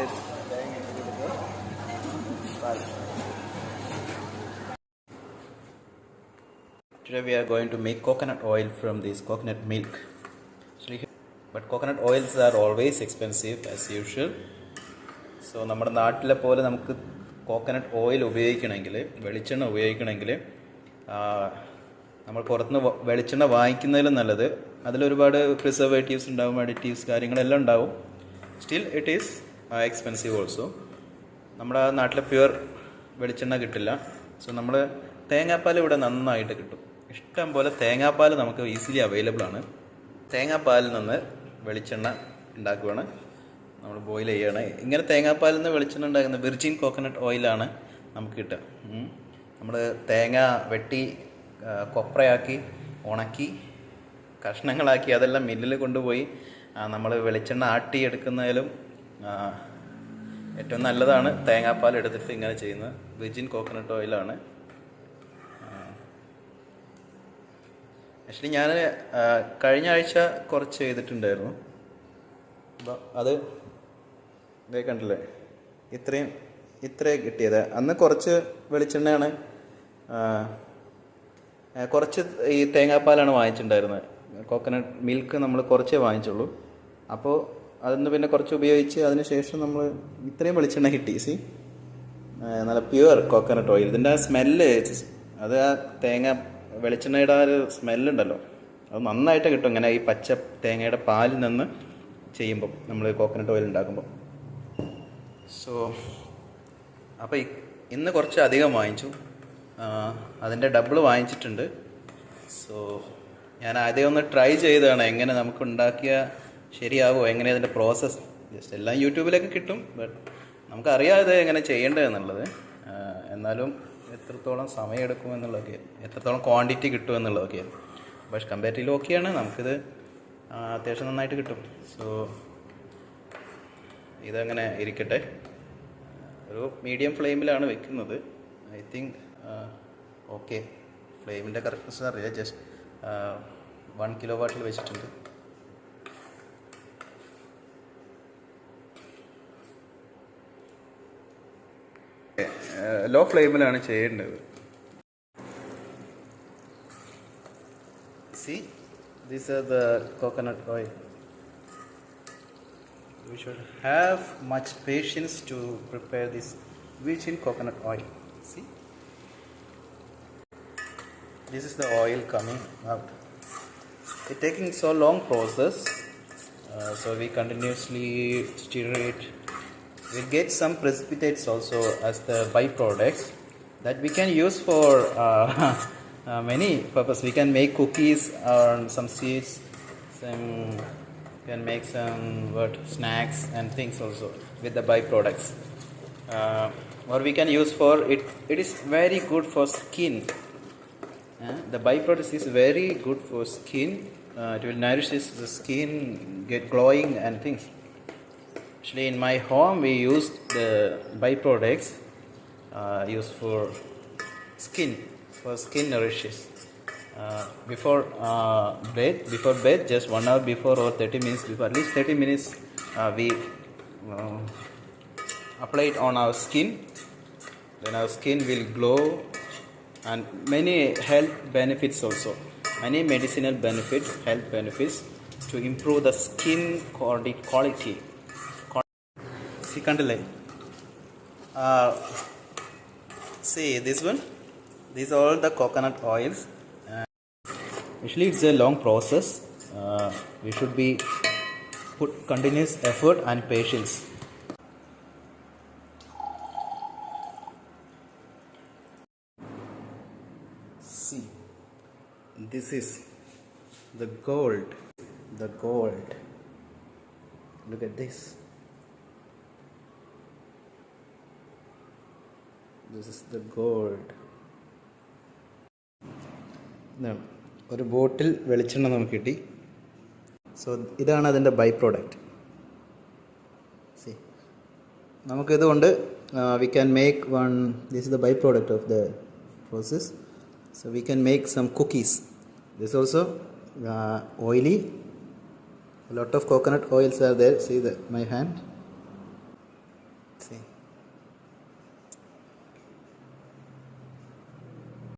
ഇതിലേക്ക് തേങ്ങ ഇട്ടിട്ട് Today we are going to make coconut oil from this coconut milk. But coconut oils are always expensive as usual. So നമ്മുടെ നാട്ടിലെ പോലെ നമുക്ക് കോക്കനട്ട് ഓയിൽ ഉപയോഗിക്കണമെങ്കിൽ വെളിച്ചെണ്ണ ഉപയോഗിക്കണമെങ്കിൽ നമ്മൾ പുറത്തുനിന്ന് വെളിച്ചെണ്ണ വാങ്ങിക്കുന്നതിലും നല്ലത് അതിലൊരുപാട് പ്രിസർവേറ്റീവ്സ് ഉണ്ടാവും അഡിറ്റീവ്സ് കാര്യങ്ങളെല്ലാം ഉണ്ടാവും still it is expensive also നമ്മുടെ നാട്ടിലെ പ്യുവർ വെളിച്ചെണ്ണ കിട്ടില്ല. സോ നമ്മൾ തേങ്ങാപ്പാൽ ഇവിടെ നന്നായിട്ട് കിട്ടും. ഇഷ്ടം പോലെ തേങ്ങാപ്പാൽ നമുക്ക് ഈസിലി അവൈലബിൾ ആണ്. തേങ്ങാപ്പാലിൽ നിന്ന് വെളിച്ചെണ്ണ ഉണ്ടാക്കുകയാണ് നമ്മൾ ബോയിൽ ചെയ്യുകയാണ് ഇങ്ങനെ തേങ്ങാപ്പാലിൽ നിന്ന് വെളിച്ചെണ്ണ ഉണ്ടാക്കുന്ന വിർജിൻ കോക്കനട്ട് ഓയിലാണ് നമുക്ക് കിട്ടുക. നമ്മൾ തേങ്ങ വെട്ടി കൊപ്രയാക്കി ഉണക്കി കഷ്ണങ്ങളാക്കി അതെല്ലാം മില്ലിൽ കൊണ്ടുപോയി നമ്മൾ വെളിച്ചെണ്ണ ആട്ടി എടുക്കുന്നതിലും ഏറ്റവും നല്ലതാണ് തേങ്ങാപ്പാൽ എടുത്തിട്ട് ഇങ്ങനെ ചെയ്യുന്നത്. വെജിൻ കോക്കനട്ട് ഓയിലാണ് ആക്ച്വലി ഞാൻ കഴിഞ്ഞ ആഴ്ച കുറച്ച് ചെയ്തിട്ടുണ്ടായിരുന്നു. അപ്പോൾ അത് ഇതേ കണ്ടില്ലേ? ഇത്രയും ഇത്രയും കിട്ടിയത്. അന്ന് കുറച്ച് വെളിച്ചെണ്ണയാണ് കുറച്ച് ഈ തേങ്ങാപ്പാലാണ് വാങ്ങിച്ചിട്ടുണ്ടായിരുന്നത്. കോക്കനട്ട് മിൽക്ക് നമ്മൾ കുറച്ചേ വാങ്ങിച്ചുള്ളൂ. അപ്പോൾ അതിന്ന് പിന്നെ കുറച്ച് ഉപയോഗിച്ച് അതിന് ശേഷം നമ്മൾ ഇത്രയും വെളിച്ചെണ്ണ കിട്ടി സി നല്ല പ്യുവർ കോക്കനട്ട് ഓയിൽ ഇതിന്റെ ആ സ്മെല്ല് അത് ആ തേങ്ങ വെളിച്ചെണ്ണയുടെ ആ ഒരു സ്മെല്ലുണ്ടല്ലോ അത് നന്നായിട്ട് കിട്ടും. ഇങ്ങനെ ഈ പച്ച തേങ്ങയുടെ പാലിൽ നിന്ന് ചെയ്യുമ്പം നമ്മൾ കോക്കനട്ട് ഓയിൽ ഉണ്ടാക്കുമ്പോൾ സോ അപ്പോൾ ഇന്ന് കുറച്ച് അധികം വാങ്ങിച്ചു. അതിന്റെ ഡബിൾ വാങ്ങിച്ചിട്ടുണ്ട്. സോ ഞാൻ ആദ്യം ഒന്ന് ട്രൈ ചെയ്തതാണ് എങ്ങനെ നമുക്ക് ഉണ്ടാക്കിയ ശരിയാവുമോ എങ്ങനെയാണ് അതിന്റെ പ്രോസസ്സ് ജസ്റ്റ് എല്ലാം യൂട്യൂബിലൊക്കെ കിട്ടും ബട്ട് നമുക്കറിയാതെ എങ്ങനെ ചെയ്യേണ്ടതെന്നുള്ളത് എന്നാലും എത്രത്തോളം സമയമെടുക്കും എന്നുള്ളതൊക്കെ എത്രത്തോളം ക്വാണ്ടിറ്റി കിട്ടും എന്നുള്ളതൊക്കെ. പക്ഷെ കമ്പാരിറ്റീവ്ലി ഓക്കെയാണ് നമുക്കിത് അത്യാവശ്യം നന്നായിട്ട് കിട്ടും. സോ ഇതങ്ങനെ ഇരിക്കട്ടെ. ഒരു മീഡിയം ഫ്ലെയിമിലാണ് വെക്കുന്നത്. ഐ തിങ്ക് ഓക്കെ ഫ്ലെയിമിന്റെ കറക്റ്റ്നെസ് അറിയാം. ജസ്റ്റ് വൺ കിലോ വാട്ടിൽ വെച്ചിട്ടുണ്ട്. ലോ ഫ്ലെയിമിലാണ് ചെയ്യേണ്ടത് see these are the coconut oil we should have much patience to prepare this virgin coconut oil see this is the oil coming out it taking so long process uh, so we continuously stir it we get some precipitates also as the byproducts that we can use for uh, uh, many purpose. We can make cookies or some seeds some can make some what snacks and things also with the byproducts. Uh, or we can use for it it is very good for skin. Uh, the byproduct is very good for skin. Uh, it will nourish the skin get glowing and things actually in my home we used the byproducts uh, used for skin for skin nourishes. Uh, before uh, bed before bed just one hour before or 30 minutes before at least 30 minutes uh, we uh, apply it on our skin. Then our skin will glow and many health benefits also. Many medicinal benefits health benefits to improve the skin quality quality see uh, see this one these are all the coconut oils Actually, it's a long process. Uh, we should be put continuous effort and patience. See, this is the gold. The gold. Look at this. This is the gold ഇതാണ്. ഒരു bottle വെളിച്ചെണ്ണ നമുക്ക് കിട്ടി. So ഇതാണ് അതിന്റെ by product C നമുക്കിതുകൊണ്ട് we can make one this is the by product of the process so we can make some cookies this also oily of coconut oils are there. See the my hand. See.